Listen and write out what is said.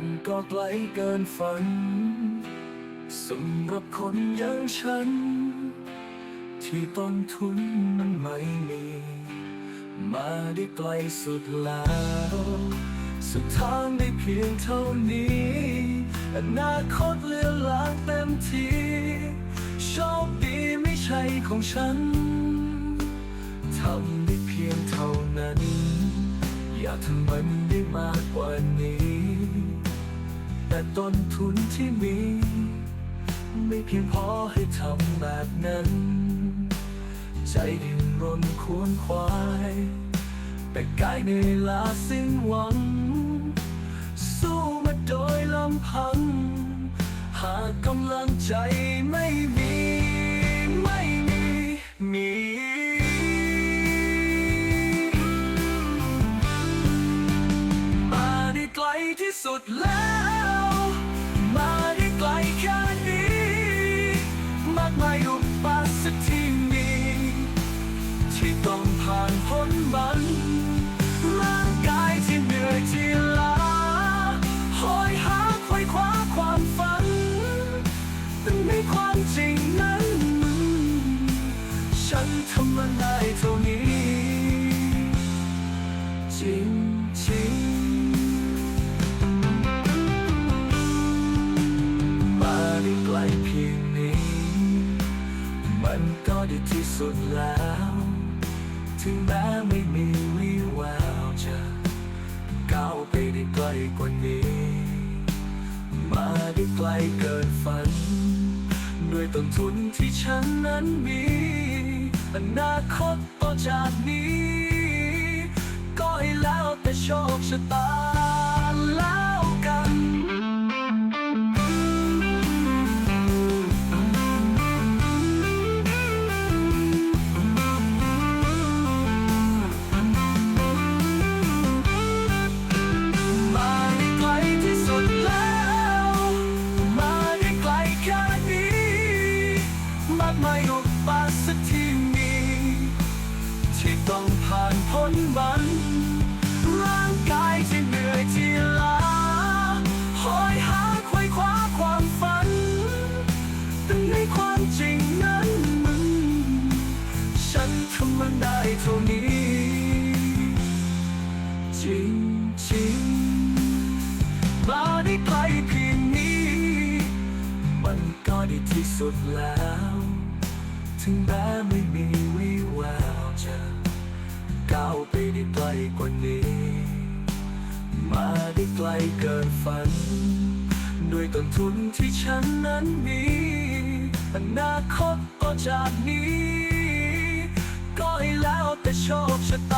มันก็ไกลเกินฝันสำหรับคนอย่างฉัน ที่ต้นทุนมันไม่มี มาได้ไกลสุดแล้วสุดทางได้เพียงเท่านี้อนาคตเลือลางเต็มทีโชคดีไม่ใช่ของฉันทำได้เพียงเท่านั้น อย่าทำมันได้มากกว่านี้ แต่ต้นทุนที่มี ไม่เพียงพอให้ทำแบบนั้น ใจดิ้นรนควนควาย แต่กายเหนื่อยล้าสิ้นหวัง สู้มาโดยลำพัง หากกำลังใจไม่มี ไม่มี มีมาได้ไกลที่สุดแล้ว ในความจริงนั้นฉันทำมันได้เท่านี้ จริงจริงๆมาได้ไกลเพียงนี้ มันก็ดีที่สุดแล้ว ถึงแม้ไม่มีวี่แววจะก้าวไปได้ไกลกว่านี้ มาได้ไกลกินฝัน ต้นทุนที่ฉันนั้นมี อนาคตต่อจากนี้ ก็ให้แล้วแต่โชคชะตา นมัน ร่างกายที่เหนื่อยที่ล้าคอยหาคอยคว้าความฝัน แต่ในความจริงนั้นมันฉันทำมันได้เท่านี้ จริงจริงๆมาได้ไกลเพียงนี้ มันก็ดีที่สุดแล้ว ถึงแม้ไม่มีวี่แววจะ ก้าวไปได้ไกลกว่านี้ มาได้ไกลเกินฝัน ด้วยต้นทุนที่ฉันนั้นมีอนาคตก็จากนี้ ก็ให้แล้วแต่โชคชะตา